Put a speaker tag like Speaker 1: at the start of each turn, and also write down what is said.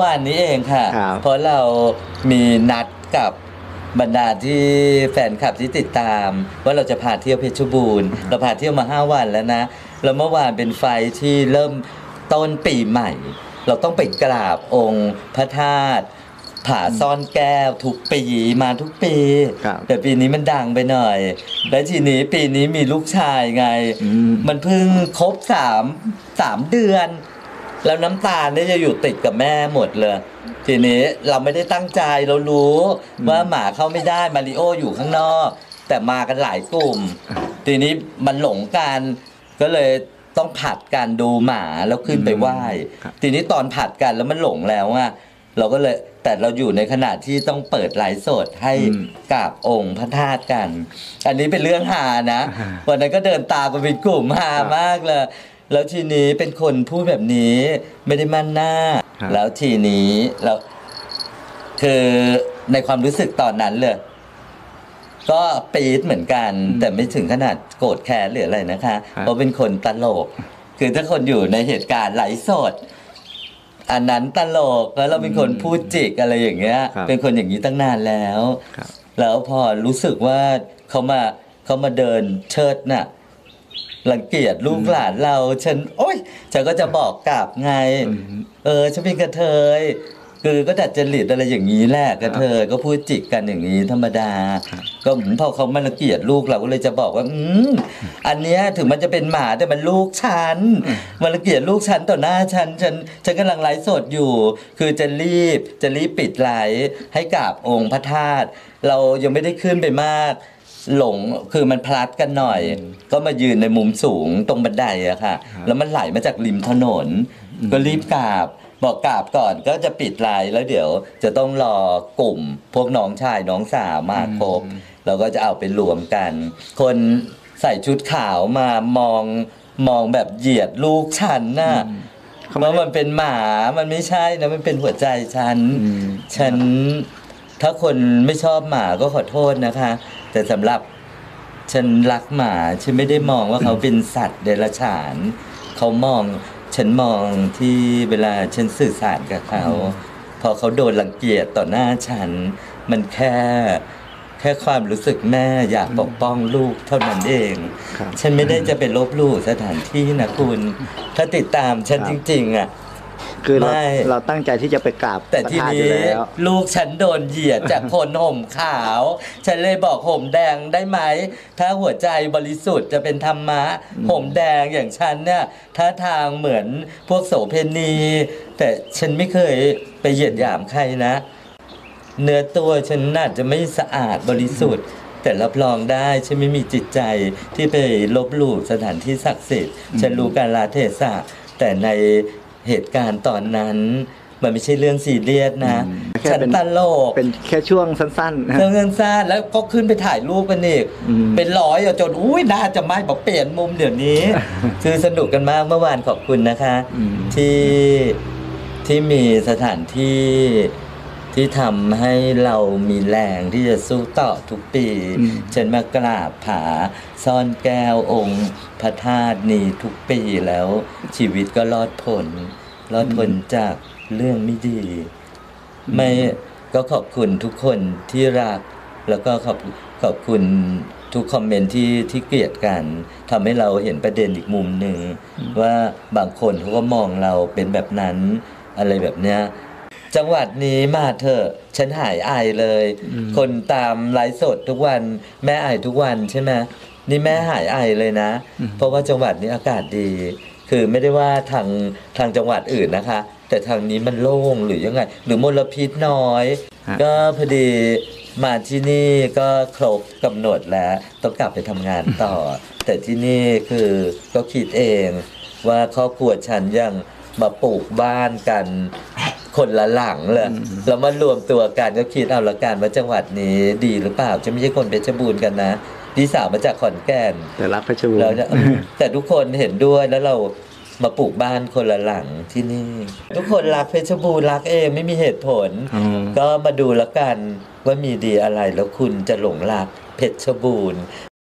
Speaker 1: วันนี้เองค่ะ
Speaker 2: ครับ
Speaker 1: เพราะเรามีนัดกับบรรดาที่แฟนคลับที่ติดตาม ว่าเราจะพาเที่ยวเพชรบูรณ์เราพาเที่ยวมา5วันแล้วนะแล้วเมื่อวานเป็นไฟล์ที่เริ่มต้นปีใหม่ เราต้องไปกราบองค์พระธาตุผาซ่อนแก้วทุกปีมาทุกปี
Speaker 2: ครับ
Speaker 1: แต่ปีนี้มันดังไปหน่อย และทีนี้ปีนี้มีลูกชายไง
Speaker 2: อืม
Speaker 1: มันเพิ่งครบสามสามเดือน แล้วน้ำตาลเนี่ยจะอยู่ติดกับแม่หมดเลย ทีนี้เราไม่ได้ตั้งใจเรารู้ว่าหมาเข้าไม่ได้มาริโออยู่ข้างนอก แต่มากันหลายกลุ่ม ทีนี้มันหลงกันก็เลยต้องผัดกันดูหมาแล้วขึ้นไปไหว้
Speaker 2: ครับ
Speaker 1: ทีนี้ตอนผัดกันแล้วมันหลงแล้วอะเราก็เลยแต่เราอยู่ในขณะที่ต้องเปิดไลฟ์สดให้กราบองค์พระธาตุกัน อันนี้เป็นเรื่องฮานะ
Speaker 2: อ่า
Speaker 1: วันนั้นก็เดินตามกันเป็นกลุ่มฮามากเลย แล้วทีนี้เป็นคนพูดแบบนี้ไม่ได้มั่นหน้า
Speaker 2: ครับ
Speaker 1: แล้วทีนี้เราคือในความรู้สึกตอนนั้นเลย ก็ปี๊ดเหมือนกัน แต่ไม่ถึงขนาดโกรธแค้นหรืออะไรนะคะเพราะเป็นคนตลก คือถ้าคนอยู่ในเหตุการณ์ไหลฟ์สด อันนั้นตลกแล้วเราเป็นคนพูดจิกอะไรอย่างเงี้ย
Speaker 2: ครับ
Speaker 1: เป็นคนอย่างนี้ตั้งนานแล้ว
Speaker 2: ครับ
Speaker 1: แล้วพอรู้สึกว่าเขามาเขามาเดินเชิดน่ะ รังเกียจลูกหลานเรา ฉัน โอ๊ยฉันก็จะบอกกลับไง
Speaker 2: อืม
Speaker 1: เออฉันเป็นกระเทยคือก็ดัดจริตอะไรอย่างนี้แหละกระเทยก็พูดจิกกันอย่างนี้ธรรมดา
Speaker 2: ครับ
Speaker 1: ก็เหมือนพอเขามารังเกียจลูกเราก็เลยจะบอกว่า อืมอันเนี้ยถึงมันจะเป็นหมาแต่มันลูกฉันมันรังเกียจลูกฉันต่อหน้าฉันฉันฉันกำลังไลฟ์สดอยู่ คือจะรีบจะรีบปิดไลฟ์ให้กราบองค์พระธาตุเรายังไม่ได้ขึ้นไปมาก หลงคือมันพลัดกันหน่อย ก็มายืนในมุมสูงตรงบันไดอะค่ะ
Speaker 2: ครับ
Speaker 1: แล้วมันไหลมาจากริมถนน ก็รีบกราบบอกกราบก่อนก็จะปิดไลน์แล้วเดี๋ยวจะต้องรอกลุ่ม พวกน้องชายน้องสาวมาครบเราก็จะเอาไปรวมกัน คนใส่ชุดขาวมามองมองแบบเหยียดลูกฉันน่ะ
Speaker 2: เขาไม่
Speaker 1: ว่า
Speaker 2: ได้
Speaker 1: มันเป็นหมา มันไม่ใช่นะ มันเป็นหัวใจฉัน
Speaker 2: อืม
Speaker 1: ฉัน ถ้าคนไม่ชอบหมาก็ขอโทษนะคะ แต่สำหรับฉันรักหมาฉันไม่ได้มองว่าเขาเป็นสัตว์เดรัจฉาน เขามองฉันมองที่เวลาฉันสื่อสารกับเขา พอเขาโดนรังเกียจต่อหน้าฉัน มันแค่แค่ความรู้สึกแม่อยากปกป้องลูกเท่านั้นเอง
Speaker 2: ครับ
Speaker 1: ฉันไม่ได้จะไปลบหลู่สถานที่นะคุณ ถ้าติดตามฉัน
Speaker 2: ครับ
Speaker 1: จริง ๆ อะ
Speaker 2: คือเรา
Speaker 1: ไม่
Speaker 2: เราตั้งใจที่จะไปกราบ
Speaker 1: แต่
Speaker 2: พระ
Speaker 1: ที
Speaker 2: ธาตุอ
Speaker 1: นี้
Speaker 2: ยู่แล้ว
Speaker 1: ลูกฉันโดนเหยียดจากคนห่มขาว ฉันเลยบอกห่มแดงได้ไหม ถ้าหัวใจบริสุทธิ์จะเป็นธรรมะห่มแดงอย่างฉันเนี่ยท่าทางเหมือนพวกโสเพณี แต่ฉันไม่เคยไปเหยียดหยามใครนะ เนื้อตัวฉันน่าจะไม่สะอาดบริสุทธิ์ แต่รับรองได้ฉันไม่มีจิตใจที่ไปลบหลู่สถานที่ศักดิ์สิทธิ์ฉันรู้การลาเทศะแต่ใน เหตุการณ์ตอนนั้น มันไม่ใช่เรื่องซีเรียสนะ
Speaker 2: อืมแค่
Speaker 1: ฉัน
Speaker 2: เป็น
Speaker 1: ตลก
Speaker 2: เป็นแค่ช่วงสั้นๆนะ
Speaker 1: เรื่องเงินซ่านแล้วก็ขึ้นไปถ่ายรูปกันอีก
Speaker 2: อืม
Speaker 1: เป็นร้อยอะจนอุ้ยน่าจะไม่บอกเปลี่ยนมุมเดี๋ยวนี้ คือสนุกกันมากเมื่อวานขอบคุณนะคะ
Speaker 2: อืม
Speaker 1: ที่ที่มีสถานที่ ที่ทำให้เรามีแรงที่จะสู้ต่อทุกปี
Speaker 2: อืม
Speaker 1: ฉันมากราบผาซ่อนแก้วองค์พระธาตุนี้ทุกปีแล้วชีวิตก็รอดพ้นรอดพ้นจากเรื่องไม่ดี ไม่ก็ขอบคุณทุกคนที่รัก แล้วก็ขอบขอบคุณทุกคอมเมนต์ที่ที่เกลียดกันทำให้เราเห็นประเด็นอีกมุมหนึ่งว่าบางคนเขาก็มองเราเป็นแบบนั้นอะไรแบบเนี้ย จังหวัดนี้มาเถอะฉันหายอายเลย คนตามไลฟ์สดทุกวันแม่อายทุกวันใช่ไหมนี่แม่หายอายเลยนะ เพราะว่าจังหวัดนี้อากาศดี คือไม่ได้ว่าทางทางจังหวัดอื่นนะคะ แต่ทางนี้มันโล่งหรือยังไง หรือมลพิษน้อย
Speaker 2: ฮะ
Speaker 1: ก็พอดีมาที่นี่ก็ครบกำหนดแล้ว ต้องกลับไปทำงานต่อ แต่ที่นี่คือก็คิดเองว่าครอบครัวฉันยังมาปลูกบ้านกัน คนละหลังเลยแล้วมารวมตัวกันก็คิดเอาละกันว่าจังหวัดนี้ดีหรือเปล่าจะไม่ใช่คนเพชรบูรณ์กันนะพี่สาวมาจากขอนแก่น
Speaker 2: แต่รักพระชู
Speaker 1: เราจะแต่ทุกคนเห็นด้วยแล้วเรามาปลูกบ้านคนละหลังที่นี่ ทุกคนรักเพชรบูรณ์รักเองไม่มีเหตุผล
Speaker 2: อืม
Speaker 1: ก็มาดูแล้วกันว่ามีดีอะไรแล้วคุณจะหลงรักเพชรบูรณ์